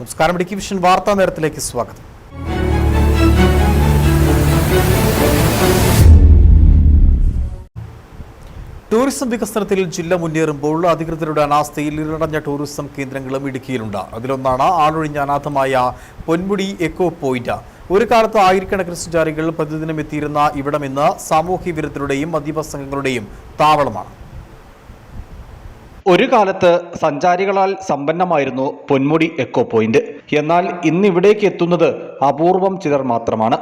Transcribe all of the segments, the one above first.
നമസ്കാരം. ഇടുക്കി വിഷൻ വാർത്താ നേരത്തിലേക്ക് സ്വാഗതം. ടൂറിസം വികസനത്തിൽ ജില്ല മുന്നേറുമ്പോൾ അധികൃതരുടെ അനാസ്ഥയിൽ ഇരടഞ്ഞ ടൂറിസം കേന്ദ്രങ്ങളും ഇടുക്കിയിലുണ്ട്. അതിലൊന്നാണ് ആളൊഴിഞ്ഞ അനാഥമായ പൊന്മുടി എക്കോ പോയിന്റ്. ഒരു കാലത്ത് ആയിരക്കണക്കിന് സഞ്ചാരികൾ പ്രതിദിനം എത്തിയിരുന്ന ഇവിടം ഇന്ന് സാമൂഹ്യ വിരുദ്ധരുടെയും മദ്യപ സംഘങ്ങളുടെയും താവളമാണ്. ഒരു കാലത്ത് സഞ്ചാരികളാൽ സമ്പന്നമായിരുന്നു പൊന്മുടി എക്കോ പോയിന്റ് എന്നാൽ ഇന്ന് ഇവിടേക്ക് എത്തുന്നത് അപൂർവം ചിലർ മാത്രമാണ്.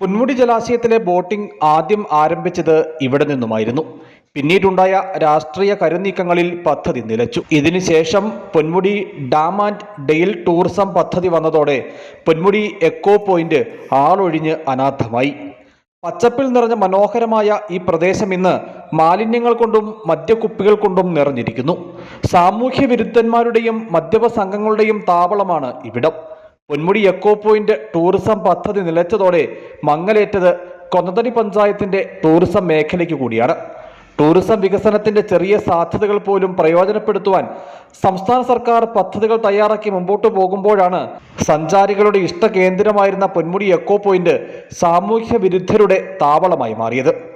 പൊന്മുടി ജലാശയത്തിലെ ബോട്ടിംഗ് ആദ്യം ആരംഭിച്ചത് ഇവിടെ നിന്നുമായിരുന്നു. പിന്നീടുണ്ടായ രാഷ്ട്രീയ കരുനീക്കങ്ങളിൽ പദ്ധതി നിലച്ചു. ഇതിനുശേഷം Ponmudi dam and dale tourism പദ്ധതി വന്നതോടെ പൊന്മുടി എക്കോ പോയിന്റ് ആളൊഴിഞ്ഞ് അനാഥമായി. പച്ചപ്പിൽ നിറഞ്ഞ മനോഹരമായ ഈ പ്രദേശം ഇന്ന് മാലിന്യങ്ങൾ കൊണ്ടും മദ്യക്കുപ്പികൾ കൊണ്ടും നിറഞ്ഞിരിക്കുന്നു. സാമൂഹ്യ വിരുദ്ധന്മാരുടെയും മദ്യപ സംഘങ്ങളുടെയും താവളമാണ് ഇവിടം. പൊന്മുടി എക്കോ പോയിന്റ് ടൂറിസം പദ്ധതി നിലച്ചതോടെ മങ്ങലേറ്റത് കൊന്നതടി പഞ്ചായത്തിന്റെ ടൂറിസം മേഖലയ്ക്ക് കൂടിയാണ്. ടൂറിസം വികസനത്തിന്റെ ചെറിയ സാധ്യതകൾ പോലും പ്രയോജനപ്പെടുത്തുവാൻ സംസ്ഥാന സർക്കാർ പദ്ധതികൾ തയ്യാറാക്കി മുമ്പോട്ട് പോകുമ്പോഴാണ് സഞ്ചാരികളുടെ ഇഷ്ട കേന്ദ്രമായിരുന്ന പൊന്മുടി എക്കോ പോയിന്റ് സാമൂഹ്യ വിരുദ്ധരുടെ താവളമായി മാറിയത്.